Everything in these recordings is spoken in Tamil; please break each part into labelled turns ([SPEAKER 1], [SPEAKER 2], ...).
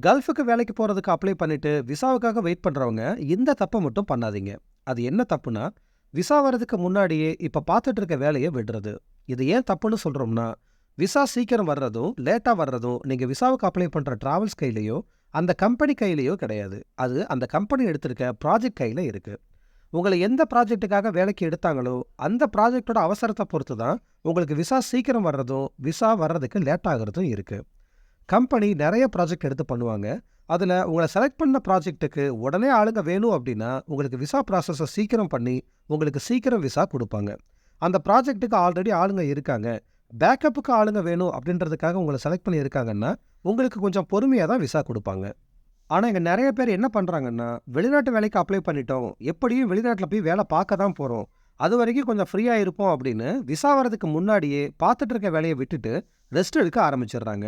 [SPEAKER 1] கல்ஃபுக்கு வேலைக்கு போறதுக்கு அப்ளை பண்ணிட்டு விசாவுக்காக வெயிட் பண்றவங்க இந்த தப்பை மட்டும் பண்ணாதீங்க. அது என்ன தப்புனா, விசா வர்றதுக்கு முன்னாடியே இப்ப பார்த்துட்டு இருக்க வேலைய விடுறது. இது ஏன் தப்புன்னு சொல்றோம்னா, விசா சீக்கிரம் வர்றதும், லேட்டா வர்றதும் நீங்க விசாவுக்கு அப்ளை பண்ற டிராவல்ஸ் கையிலயோ, அந்த கம்பெனி கையிலையோ கிடையாது. அது அந்த கம்பெனி எடுத்திருக்க ப்ராஜெக்ட் கையில இருக்கு. உங்கள எந்த ப்ராஜெக்ட்டுக்காக வேலைக்கு எடுத்தாங்களோ, அந்த ப்ராஜெக்டோட அவசரத்த பொறுத்து தான் உங்களுக்கு விசா சீக்கிரம் வர்றதும், விசா வர்றதுக்கு லேட் ஆகிறதும் இருக்கு. கம்பெனி நிறைய ப்ராஜெக்ட் எடுத்து பண்ணுவாங்க. அதில் உங்களை செலக்ட் பண்ண ப்ராஜெக்ட்டுக்கு உடனே ஆளுங்க வேணும் அப்படின்னா உங்களுக்கு விசா ப்ராசஸை சீக்கிரம் பண்ணி, உங்களுக்கு சீக்கிரம் விசா கொடுப்பாங்க அந்த ப்ராஜெக்ட்டுக்கு ஆல்ரெடி ஆளுங்க இருக்காங்க. பேக்கப்புக்கு ஆளுங்க வேணும் அப்படின்றதுக்காக உங்களை செலக்ட் பண்ணி இருக்காங்கன்னா, உங்களுக்கு கொஞ்சம் பொறுமையாக தான் விசா கொடுப்பாங்க ஆனால் இங்க நிறைய பேர் என்ன பண்றாங்கன்னா, வெளிநாட்டு வேலைக்கு அப்ளை பண்ணிட்டோம். எப்படியும் வெளிநாட்டில் போய் வேலை பார்க்க தான் போகிறோம் அது வரைக்கும் கொஞ்சம் ஃப்ரீயாக இருப்போம் அப்படின்னு விசா வரதுக்கு முன்னாடியே பார்த்துட்டு இருக்க வேலையை விட்டுட்டு ரெஸ்ட் எடுக்க ஆரம்பிச்சிடுறாங்க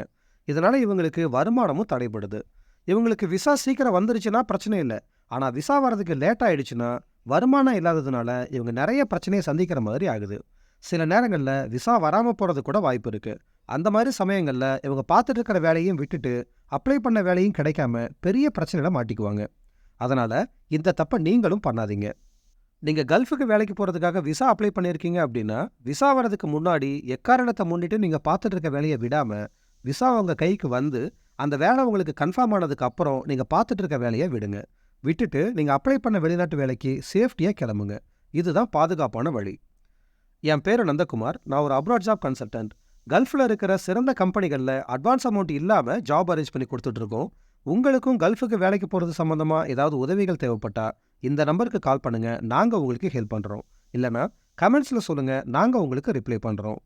[SPEAKER 1] இதனால இவங்களுக்கு வருமானமும் தடைபடுது. இவங்களுக்கு விசா சீக்கிரம் வந்துருச்சுன்னா பிரச்சனை இல்ல. ஆனா விசா வர்றதுக்கு லேட் ஆயிடுச்சுன்னா, வருமானம் இல்லாததுனால இவங்க நிறைய பிரச்சனைய சந்திக்கிற மாதிரி ஆகுது. சில நேரங்கள்ல விசா வராம போகிறது கூட வாய்ப்பு இருக்கு. அந்த மாதிரி சமயங்கள்ல இவங்க பார்த்துட்டு இருக்கிற வேலையும் விட்டுட்டு, அப்ளை பண்ண வேலையும் கிடைக்காம பெரிய பிரச்சனையில மாட்டிக்குவாங்க. அதனால இந்த தப்ப நீங்களும் பண்ணாதீங்க. நீங்க கல்ஃபுக்கு வேலைக்கு போறதுக்காக விசா அப்ளை பண்ணியிருக்கீங்க அப்படின்னா விசா வரதுக்கு முன்னாடி எக்காரணத்தை முன்னிட்டு நீங்க பார்த்துட்டு இருக்க வேலையை விடாம, விசா அவங்க கைக்கு வந்து, அந்த வேல உங்களுக்கு கன்ஃபார்ம் ஆனதுக்கு அப்புறம் நீங்க பார்த்துட்டு இருக்க வேலைய விடுங்க. விட்டுட்டு நீங்க அப்ளை பண்ண வெளிநாட்டு வேலைக்கு சேஃப்டியாக கிளம்புங்க இதுதான் பாதுகாப்பான வழி. என் பேரு நந்தகுமார். நான் ஒரு அப்ராட் ஜாப் கன்சல்டன்ட். கல்ஃப்ல இருக்கிற சிறந்த கம்பெனிகள்ல அட்வான்ஸ் அமௌண்ட் இல்லாம ஜாப் அரேஞ்ச் பண்ணி குடுத்துட்டு இருக்கோம். உங்களுக்கும் கல்ஃபுக்கு வேலைக்கு போறது சம்பந்தமா ஏதாவது உதவிகள் தேவைப்பட்டா, இந்த நம்பருக்கு கால் பண்ணுங்க. நாங்க உங்களுக்கு ஹெல்ப் பண்றோம். இல்லைனா கமெண்ட்ஸ்ல சொல்லுங்க. நாங்க உங்களுக்கு ரிப்ளை பண்றோம்.